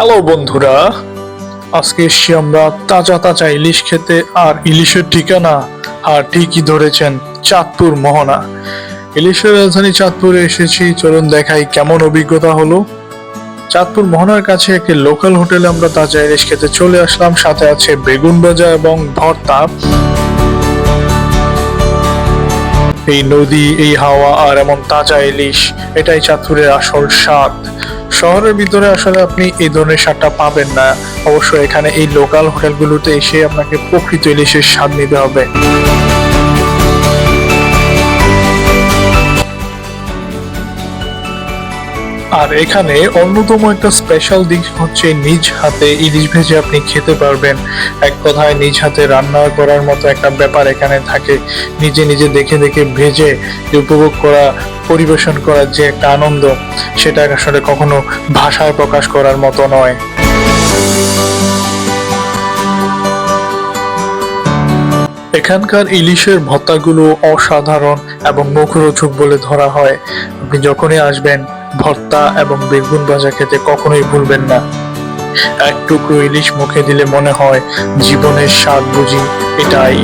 Hello বন্ধুরা, আজকে এসছি আমরা তাজা তাজা ইলিশ খেতে আর ইলিশের ঠিকানা আর ঠিকই ধরেছেন চাঁদপুর মোহনা। ইলিশের রাজধানী চাঁদপুরে এসেছি, চলুন দেখাই কেমন অভিজ্ঞতা হলো। চাঁদপুর মোহনার কাছে একটি লোকাল হোটেলে আমরা তাজা ইলিশ খেতে চলে আসলাম, সাথে আছে বেগুন ভাজা এবং ভর্তা। এই নদী, এই হাওয়া আর এমন তাজা ইলিশ, এটাই চাঁদপুরের আসল স্বাদ। শহরের ভিতরে আসলে আপনি এই ধরনের স্বাদটা পাবেন না। অবশ্য এখানে এই লোকাল হোটেলগুলোতে এসে আপনাকে প্রকৃত ইলিশের স্বাদ নিতে হবে। আর এখানে অন্যতম একটা স্পেশাল দিক হচ্ছে নিজ হাতে ইলিশ ভেজে আপনি খেতে পারবেন। এক কথায় নিজ হাতে রান্না করার মতো একটা ব্যাপার এখানে থাকে। নিজে নিজে দেখে দেখে ভেজে উপভোগ করা পরিবেশন করার যে একটা আনন্দ, সেটা আসলে কখনো ভাষায় প্রকাশ করার মতো নয়। এখানকার ইলিশের ভর্তাগুলো অসাধারণ এবং মুখরোচক বলে ধরা হয়। আপনি যখনই আসবেন, ভর্তা এবং বেগুন ভাজা খেতে কখনোই ভুলবেন না। এক টুকরো ইলিশ মুখে দিলে মনে হয় জীবনের স্বাদ বুঝি, এটাই।